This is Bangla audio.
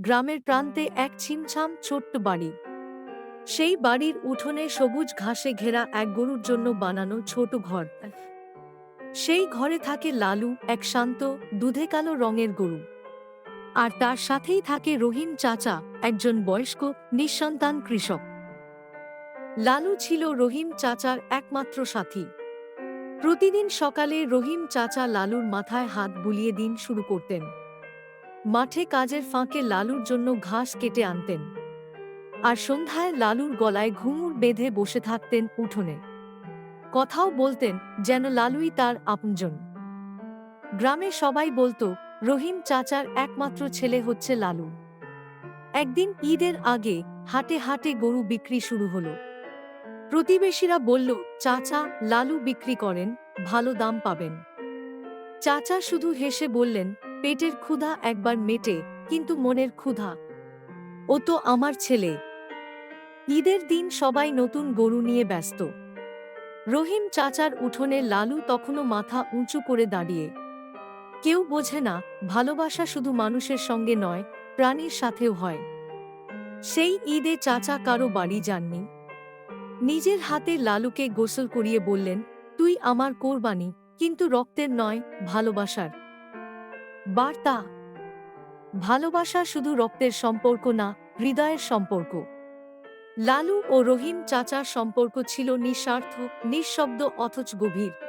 গ্রামের প্রান্তে এক ছিমছাম ছোট্ট বাড়ি। সেই বাড়ির উঠোনে সবুজ ঘাসে ঘেরা এক গরুর জন্য বানানো ছোট ঘর। সেই ঘরে থাকে লালু, এক শান্ত, দুধে কালো রঙের গরু। আর তার সাথেই থাকে রহিম চাচা, একজন বয়স্ক, নিঃসন্তান কৃষক। লালু ছিল রহিম চাচার একমাত্র সাথী। প্রতিদিন সকালে রহিম চাচা লালুর মাথায় হাত বুলিয়ে দিন শুরু করতেন। মাঠে কাজের ফাঁকে লালুর জন্য ঘাস কেটে আনতেন। আর সন্ধ্যায় লালুর গলায় ঘুঙুর বেঁধে বসে থাকতেন উঠোনে। কথাও বলতেন যেন লালুই তার আপনজন। গ্রামে সবাই বলতো, রহিম চাচার একমাত্র ছেলে হচ্ছে লালু। একদিন ঈদের আগে হাটে হাটে গরু বিক্রি শুরু হলো। প্রতিবেশীরা বলল, চাচা, লালু বিক্রি করেন, ভালো দাম পাবেন। চাচা শুধু হেসে বললেন, পেটের ক্ষুধা একবার মেটে, কিন্তু মনের ক্ষুধা। ও তো আমার ছেলে। ঈদের দিন সবাই নতুন গরু নিয়ে ব্যস্ত। রহিম চাচার উঠোনে লালু তখনও মাথা উঁচু করে দাঁড়িয়ে। কেউ বোঝে না, ভালোবাসা শুধু মানুষের সঙ্গে নয়, প্রাণীর সাথেও হয়। সেই ঈদে চাচা কারও বাড়ি যাননি। নিজের হাতে লালুকে গোসল করিয়ে বললেন, তুই আমার কোরবানি। কিন্তু রক্তের নয়, ভালোবাসার। বার্তা। ভালোবাসা শুধু রক্তের সম্পর্ক না, হৃদয়ের সম্পর্ক। লালু ও রহিম চাচার সম্পর্ক ছিল নিঃস্বার্থ, নিঃশব্দ, অথচ গভীর।